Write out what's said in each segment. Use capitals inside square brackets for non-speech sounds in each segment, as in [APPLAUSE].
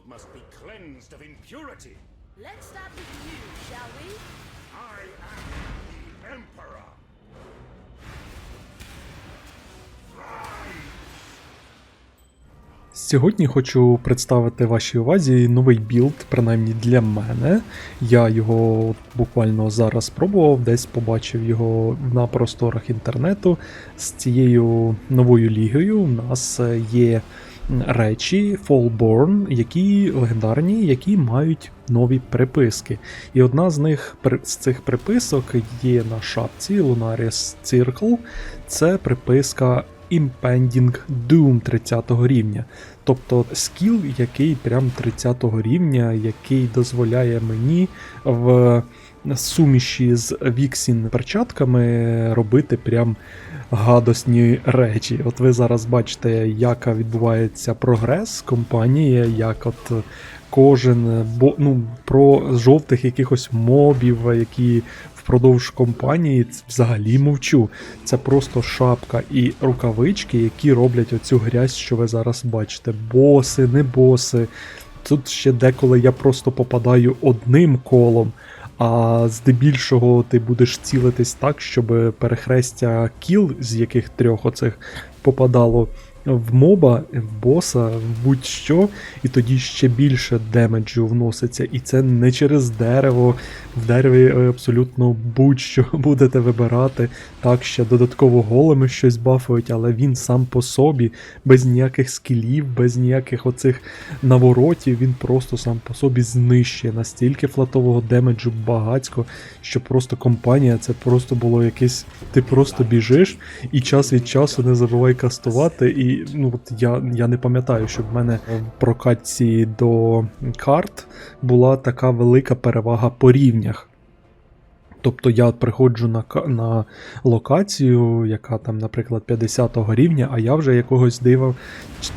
world must be cleansed of impurity. Let's start with you, shall we? I am the Emperor. Сьогодні хочу представити вашій увазі новий білд, принаймні для мене. Я його буквально зараз спробував, десь побачив його на просторах інтернету. З цією новою лігою у нас є речі Fallborn, які легендарні, які мають нові приписки. І одна з них з цих приписок є на шапці Lunaris Circle. Це приписка Impending Doom 30 рівня. Тобто скіл, який прям 30 го рівня, який дозволяє мені в суміші з Віксін перчатками робити прям гадосні речі. От ви зараз бачите, як відбувається прогрес компанії, як от кожен бо ну про жовтих якихось мобів, які впродовж компанії взагалі мовчу. Це просто шапка і рукавички, які роблять оцю грязь, що ви зараз бачите. Боси, не боси. Тут ще деколи я просто попадаю одним колом. А здебільшого ти будеш цілитись так, щоб перехрестя кіл, з яких трьох оцих попадало в моба, в боса, в будь-що, і тоді ще більше демеджу вноситься. І це не через дерево. В дереві абсолютно будь-що [LAUGHS] будете вибирати. Так, ще додатково голими щось бафують, але він сам по собі, без ніяких скілів, без ніяких оцих наворотів, він просто сам по собі знищує настільки флатового демеджу багацько, що просто компанія це просто було якесь. Ти просто біжиш і час від часу не забувай кастувати. І ну от я, я не пам'ятаю, щоб в мене в прокатці до карт була така велика перевага по рівнях. Тобто я приходжу на, на локацію, яка там, наприклад, 50 го рівня, а я вже якогось дива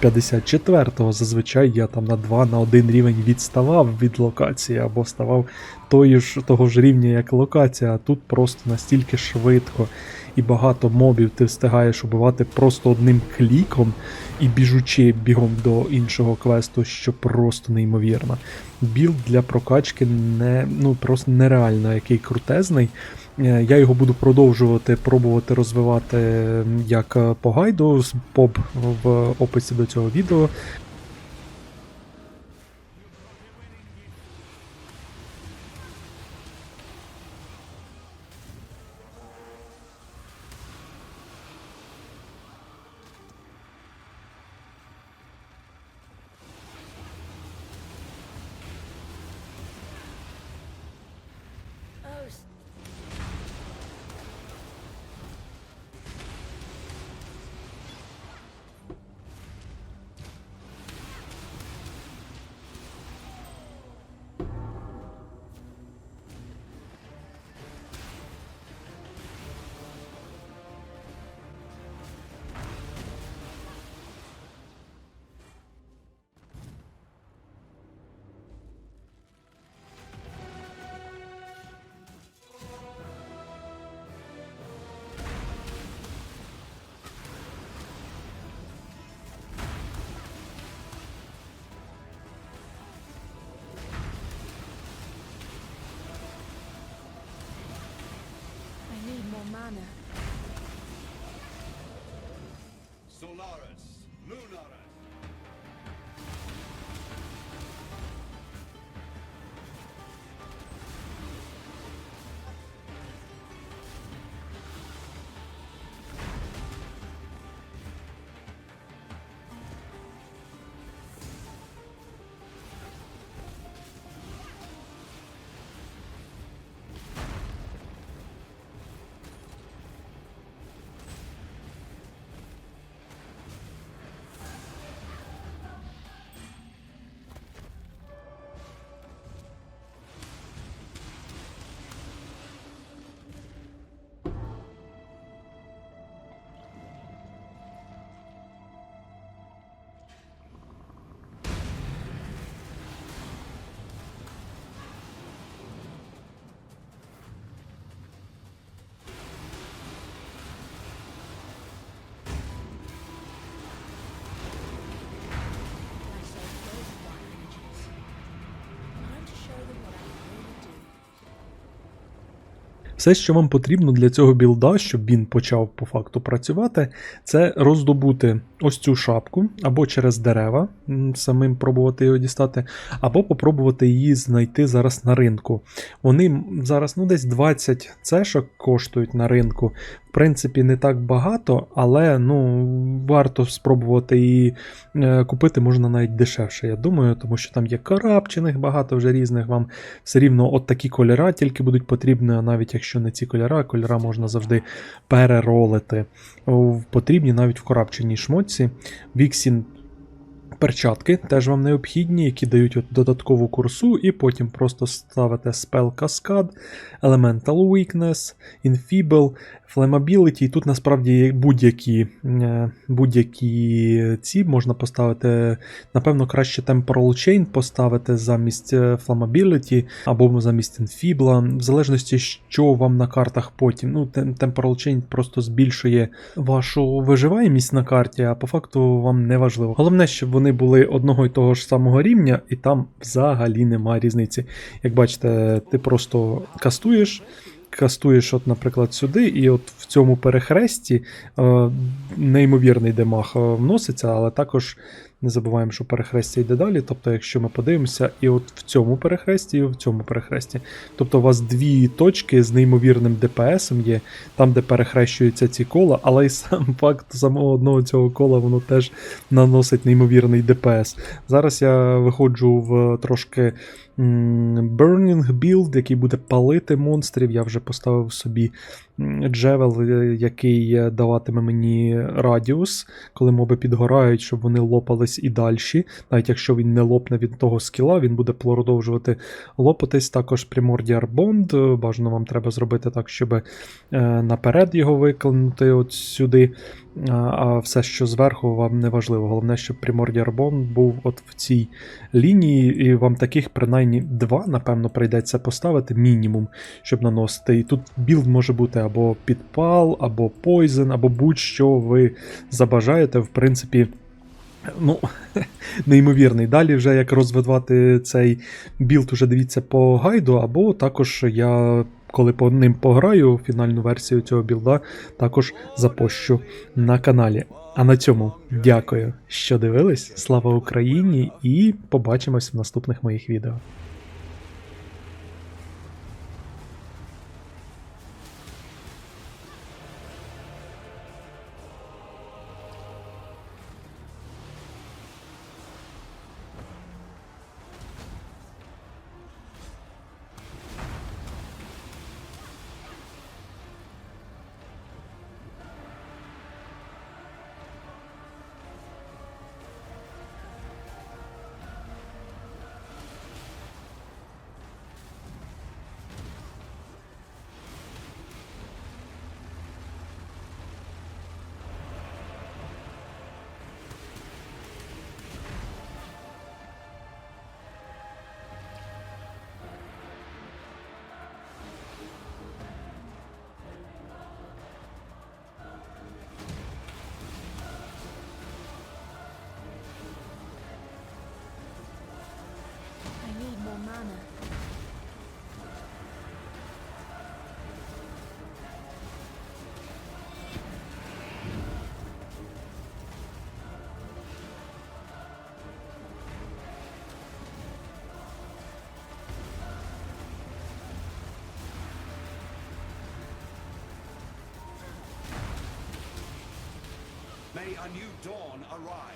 54-го. Зазвичай я там на 2 на 1 рівень відставав від локації або ставав тої ж, того ж рівня, як локація, а тут просто настільки швидко і багато мобів ти встигаєш убивати просто одним кліком і біжучи бігом до іншого квесту, що просто неймовірно. Білд для прокачки не, ну, просто нереально який крутезний. Е, Я його буду продовжувати пробувати розвивати як е, по гайду, з поп в описі до цього відео. mana. Solaris. Все, що вам потрібно для цього білда, щоб він почав по факту працювати, це роздобути ось цю шапку або через дерева, самим пробувати його дістати, або попробувати її знайти зараз на ринку. Вони зараз ну, десь 20 цешок коштують на ринку. В принципі, не так багато, але ну, варто спробувати її е, купити можна навіть дешевше, я думаю, тому що там є карабчених багато вже різних. Вам все рівно от такі кольора тільки будуть потрібні, навіть якщо не ці кольора, кольора можна завжди переролити. Потрібні навіть в корабченій шмотці. Віксін перчатки теж вам необхідні, які дають от додаткову курсу, і потім просто ставите Spell Cascade, Elemental Weakness, Enfeeble, Flammability. Тут насправді будь-які, е, будь-які ці можна поставити. Напевно, краще Temporal Chain поставити замість е, Flammability або замість Enfeeble, в залежності, що вам на картах потім. Ну, Tem- Temporal Chain просто збільшує вашу виживаємість на карті, а по факту вам не важливо. Головне, щоб вони були одного і того ж самого рівня, і там взагалі немає різниці. Як бачите, ти просто кастуєш. Кастуєш, от, наприклад, сюди, і от в цьому перехресті е, неймовірний демаг е, вноситься, але також не забуваємо, що перехрестя йде далі. Тобто, якщо ми подивимося, і от в цьому перехресті, і в цьому перехресті. Тобто, у вас дві точки з неймовірним ДПСом є, там, де перехрещуються ці кола, але й сам [LAUGHS] факт самого одного цього кола воно теж наносить неймовірний ДПС. Зараз я виходжу в трошки Burning build, який буде палити монстрів. Я вже поставив собі джевел, е, який е, даватиме мені радіус, коли моби підгорають, щоб вони лопались і далі. Навіть якщо він не лопне від того скіла, він буде продовжувати лопатись. Також Primordial Bond. е, Бажано вам треба зробити так, щоб е, наперед його виклинути от сюди. А, А все, що зверху, вам не важливо. Головне, щоб Primordial Bond був от в цій лінії, і вам таких принаймні два, напевно, прийдеться поставити мінімум, щоб наносити. І тут білд може бути або підпал, або Poison, або будь-що ви забажаєте. В принципі, ну, [LAUGHS] неймовірний. Далі, вже як розвивати цей білд, уже дивіться по гайду, або також я. Коли по ним пограю фінальну версію цього білда, також запощу на каналі. А на цьому дякую, що дивились. Слава Україні! І побачимось в наступних моїх відео. May a new dawn arise.